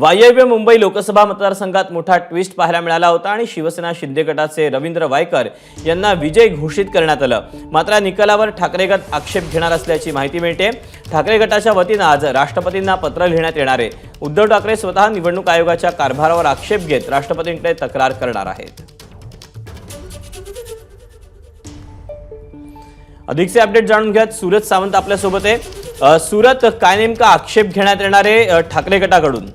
वायव्य मुंबई लोकसभा मतदारसंघात मोठा ट्विस्ट पाहायला मिळाला होता आणि शिवसेना शिंदे गटाचे रवींद्र वायकर यांना विजय घोषित करण्यात आलं. मात्र निकालावर ठाकरे गट आक्षेप घेणार असल्याची माहिती मिळते. ठाकरे गटाच्या वतीनं आज राष्ट्रपतींना पत्र लिहिण्यात येणार आहे. उद्धव ठाकरे स्वतः निवडणूक आयोगाच्या कारभारावर आक्षेप घेत राष्ट्रपतींकडे तक्रार करणार आहेत. अधिकचे अपडेट जाणून घ्यात सुरत सावंत आपल्यासोबत आहे. सुरत काय नेमका आक्षेप घेण्यात येणार आहे ठाकरे गटाकडून?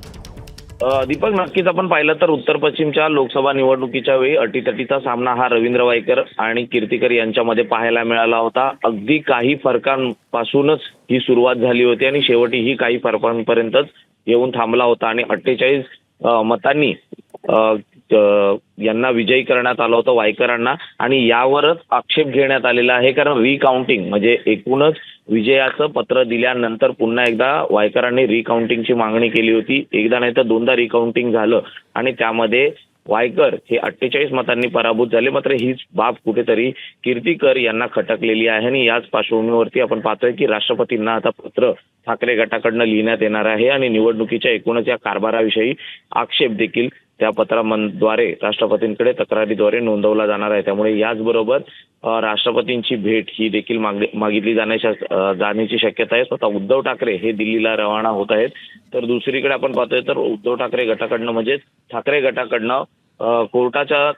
दीपक नक्कीच आपण पाहिलं तर उत्तर पश्चिमच्या लोकसभा निवडणुकीच्या वेळी अटीतटीचा सामना हा रवींद्र वायकर आणि कीर्तिकर यांच्यामध्ये पाहायला मिळाला होता. अगदी काही फरकांपासूनच ही सुरुवात झाली होती आणि शेवटी ही काही फरकांपर्यंतच येऊन थांबला होता आणि अठ्ठेचाळीस मतांनी यांना विजयी करण्यात आलं होतं वायकरांना आणि यावरच आक्षेप घेण्यात आलेला आहे कारण रिकाउंटिंग म्हणजे एकूणच विजयाचं पत्र दिल्यानंतर पुन्हा एकदा वायकरांनी रिकाउंटिंगची मागणी केली होती. एकदा नाही तर दोनदा रिकाउंटिंग झालं आणि त्यामध्ये वायकर हे अठ्ठेचाळीस मतांनी पराभूत झाले. मात्र हीच बाब कुठेतरी कीर्तीकर यांना खटकलेली आहे आणि याच पार्श्वभूमीवरती आपण पाहतोय की राष्ट्रपतींना आता पत्र ठाकरे गटाकडनं लिहिण्यात येणार आहे आणि निवडणुकीच्या एकूणच या कारभाराविषयी आक्षेप देखील त्या पत्राद्वारे राष्ट्रपतींकडे तक्रारीद्वारे नोंदवला जाणार आहे. त्यामुळे याचबरोबर राष्ट्रपतींची भेट ही देखील मागितली जाण्याच्या जाण्याची शक्यता आहे. स्वतः उद्धव ठाकरे हे दिल्लीला रवाना होत आहेत. तर दुसरीकडे आपण पाहतोय तर उद्धव ठाकरे गटाकडनं म्हणजेच ठाकरे गटाकडनं कोर्टाच्या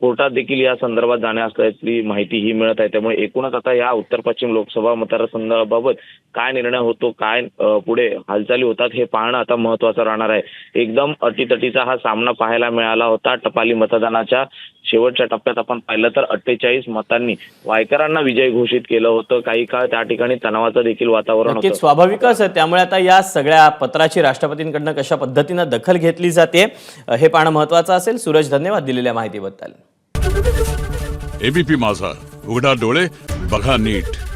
कोर्टात देखील या संदर्भात जाण्या असल्याची माहिती ही मिळत आहे. त्यामुळे एकूणच आता या उत्तर पश्चिम लोकसभा मतदारसंघाबाबत काय निर्णय होतो काय पुढे हालचाली होतात हे पाहणं आता महत्वाचं राहणार आहे. एकदम अटीतटीचा हा सामना पाहायला मिळाला होता टपाली मतदानाच्या. शेवटच्या टप्प्यात आपण पाहिलं तर अठ्ठेचाळीस मतांनी वायकरांना विजय घोषित केलं होतं. काही काळ त्या ठिकाणी तणावाचं देखील वातावरण होतं. स्वाभाविकच आहे. त्यामुळे आता या सगळ्या पत्राची राष्ट्रपतींकडनं कशा पद्धतीनं दखल घेतली जाते हे पाहणं महत्वाचं असेल. सूरज धन्यवाद दिलेल्या माहितीबद्दल. एबीपी माझा. उघडा डोळे बघा नीट.